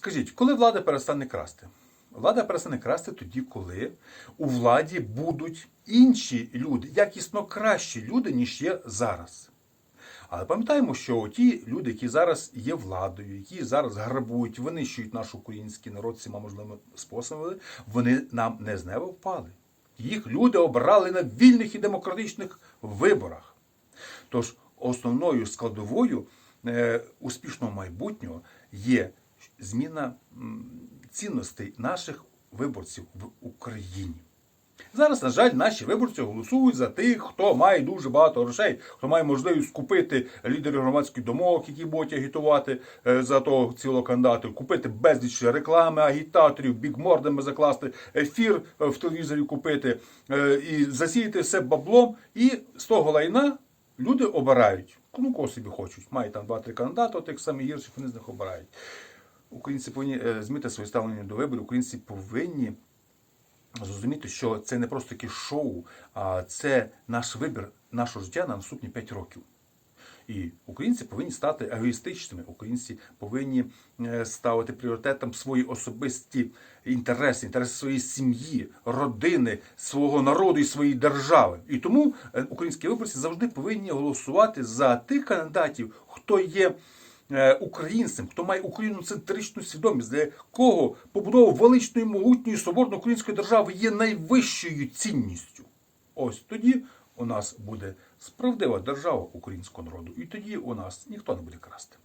Скажіть, коли влада перестане красти? Влада перестане красти тоді, коли у владі будуть інші люди, якісно кращі люди, ніж є зараз. Але пам'ятаємо, що ті люди, які зараз є владою, які зараз грабують, винищують наш український народ всіма можливими способами, вони нам не з неба впали. Їх люди обрали на вільних і демократичних виборах. Тож основною складовою е, успішного майбутнього є зміна цінностей наших виборців в Україні. Зараз, на жаль, наші виборці голосують за тих, хто має дуже багато грошей, хто має можливість купити лідерів громадських домовок, які будуть агітувати е, за того цілого кандидата, купити безліч реклами, агітаторів, бігмордами закласти, ефір е, в телевізорі купити е, і засіяти все баблом. І з того лайна люди обирають. Ну, кого собі хочуть. Мають там два-три кандидати, тих самих гірших, вони з них обирають. Українці повинні е, змінити своє ставлення до виборів. Українці повинні зрозуміти, що це не просто таке шоу, а це наш вибір нашого життя на наступні 5 років. І українці повинні стати егоїстичними. Українці повинні е, ставити пріоритетом свої особисті інтереси, інтереси своєї сім'ї, родини, свого народу і своєї держави. І тому е, українські виборці завжди повинні голосувати за тих кандидатів, хто є українцем, хто має україноцентричну свідомість, для кого побудова величної, могутньої, соборно української держави є найвищою цінністю. Ось тоді у нас буде справдива держава українського народу, і тоді у нас ніхто не буде красти.